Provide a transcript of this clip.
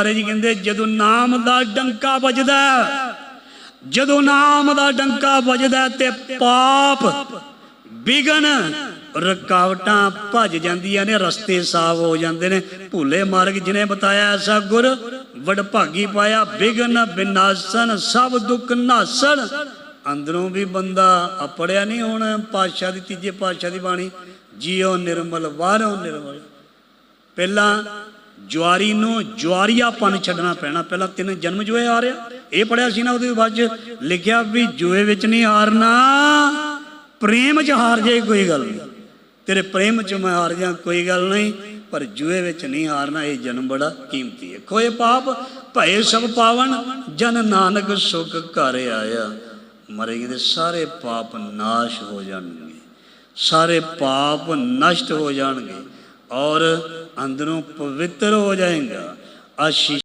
ਮਹਾਰਾਜ ਜੀ ਕਹਿੰਦੇ, ਜਦੋਂ ਨਾਮ ਦਾ ਡੰਕਾ ਵੱਜਦਾ ਜਦੋਂ ਨਾਮ ਦਾ ਡੰਕਾ ਵੱਜਦਾ ਤੇ ਪਾਪ ਵਿਗਨ ਰਕਾਵਟਾਂ ਭੱਜ ਜਾਂਦੀਆਂ ਨੇ, ਰਸਤੇ ਸਾਫ਼ ਹੋ ਜਾਂਦੇ ਨੇ। ਭੁੱਲੇ ਮਾਰਗ ਜਿਨੇ ਬਤਾਇਆ ਐਸਾ ਗੁਰ, ਵਡਭਾਗੀ ਪਾਇਆ, ਵਿਗਨ ਬਿਨਾਸਨ ਸਭ ਦੁੱਖ ਨਾਸਣ। ਅੰਦਰੋਂ ਵੀ ਬੰਦਾ ਅਪੜਿਆ ਨਹੀਂ ਹੁਣ, ਪਾਤਸ਼ਾਹ ਦੀ ਤੀਜੇ ਪਾਤਸ਼ਾਹ ਦੀ ਬਾਣੀ ਜੀਓ ਨਿਰਮਲ ਵਾਰੋਂ ਨਿਰਮਲ। ਪਹਿਲਾਂ ਜੁਆਰੀ ਨੂੰ ਜੁਆਰੀਆਪਨ ਛੱਡਣਾ ਪੈਣਾ। ਪਹਿਲਾਂ ਤਿੰਨ ਜਨਮ ਜੋਏ ਆ ਰਿਹਾ। ਇਹ ਪੜਿਆ ਸੀ ਨਾ ਉਹਦੇ ਬਾਅਦ ਚ। ਲਿਖਿਆ ਵੀ ਜੋਏ ਵਿੱਚ ਨਹੀਂ ਹਾਰਨਾ। ਪ੍ਰੇਮ ਚ ਹਾਰ ਜਾਏ ਕੋਈ ਗੱਲ ਨਹੀਂ। ਤੇਰੇ ਪ੍ਰੇਮ ਚ ਮੈਂ ਹਾਰ ਜਾ ਕੋਈ ਗੱਲ ਨਹੀਂ। ਪਰ ਜੂਏ ਵਿੱਚ ਨਹੀਂ ਹਾਰਨਾ, ਇਹ ਜਨਮ ਬੜਾ ਕੀਮਤੀ ਹੈ। ਖੋਏ ਪਾਪ, ਭਏ ਸਭ ਪਾਵਨ, ਜਨ ਨਾਨਕ ਸੁਖ ਘਰ ਆਇਆ। ਮਰੇ ਦੇ ਸਾਰੇ ਪਾਪ ਨਾਸ਼ ਹੋ ਜਾਣਗੇ। ਸਾਰੇ ਪਾਪ ਨਸ਼ਟ ਹੋ ਜਾਣਗੇ। ਔਰ ਅੰਦਰੋਂ ਪਵਿੱਤਰ ਹੋ ਜਾਏਗਾ। ਆਸ਼ੀ